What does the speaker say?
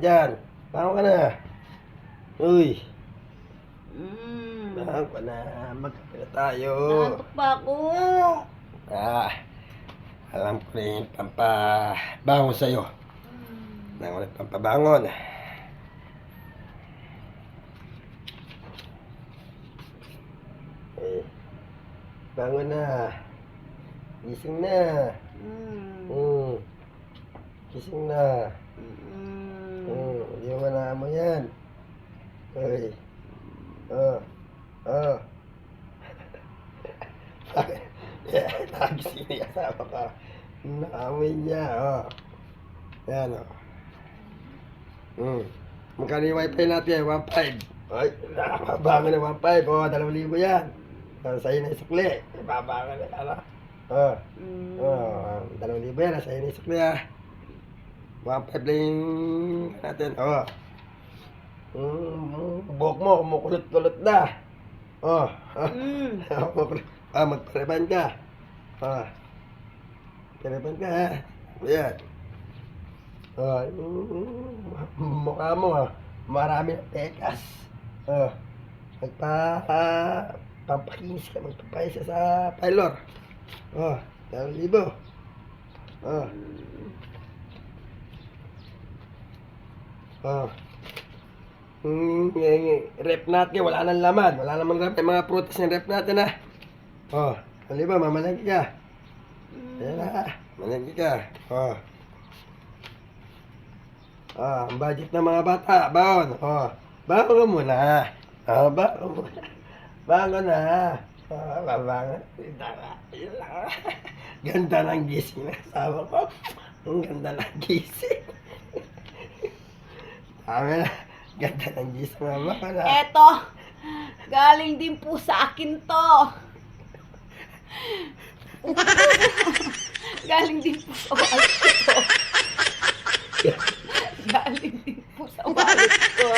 dyan. Bangon ka na. Uy. Mm. Bangon ka na. Magkape na tayo. Nantok pa ako. Ah. Alam ko rin yung pampabangon sa'yo. Nang ulit pampabangon. Eh, bangon na. Gising na. Mm. Hmm. Gising na. Mm. Mm, oh, yung wala mo yan. Uy. Oh. Oh. yeah, nagising na yung asawa ko. Naamoy niya, oh. Yan, oh. Mm. Magkano yung wifi natin? 1.5. Ay, nakakabangan ng 1.5. Oh, 2,000 yan. Uh, sa'yo na isukli. Ibabangan na, ano? Oh. Mm. Oh, 2,000 yan. Sa'yo na isukli, ah. 1.5 lang natin. Oh. Mm, buhok mo, kumukulot-kulot na. Oh. Mm. ah, magpareban ka. Ah. Oh. Pareban ka, ha? Ayan. Oh, mm, mukha mo, ha? Marami na tekas. Oh. Ah. Magpa... Uh, pampakinis ka, magpapaisa sa pylor. Oh, dalawang libo. Oh. Oh. Hmm, yung rep natin, wala nang laman. Wala namang rep. Yung mga prutas ng rep natin, ha. Oh, ano ba, mamalagi ka. Ayan na, mamalagi ka. Oh. Ah, ang budget ng mga bata, baon. Oh, baon ka muna. Oh, baon muna. Baon na. Ah, babangon. Ganda ng gising ng asawa ko. Ang ganda ng gising. Amen. Ganda ng Diyos mo naman. Eto, galing din po sa akin to. galing din po sa wallet ko. galing din po sa wallet ko.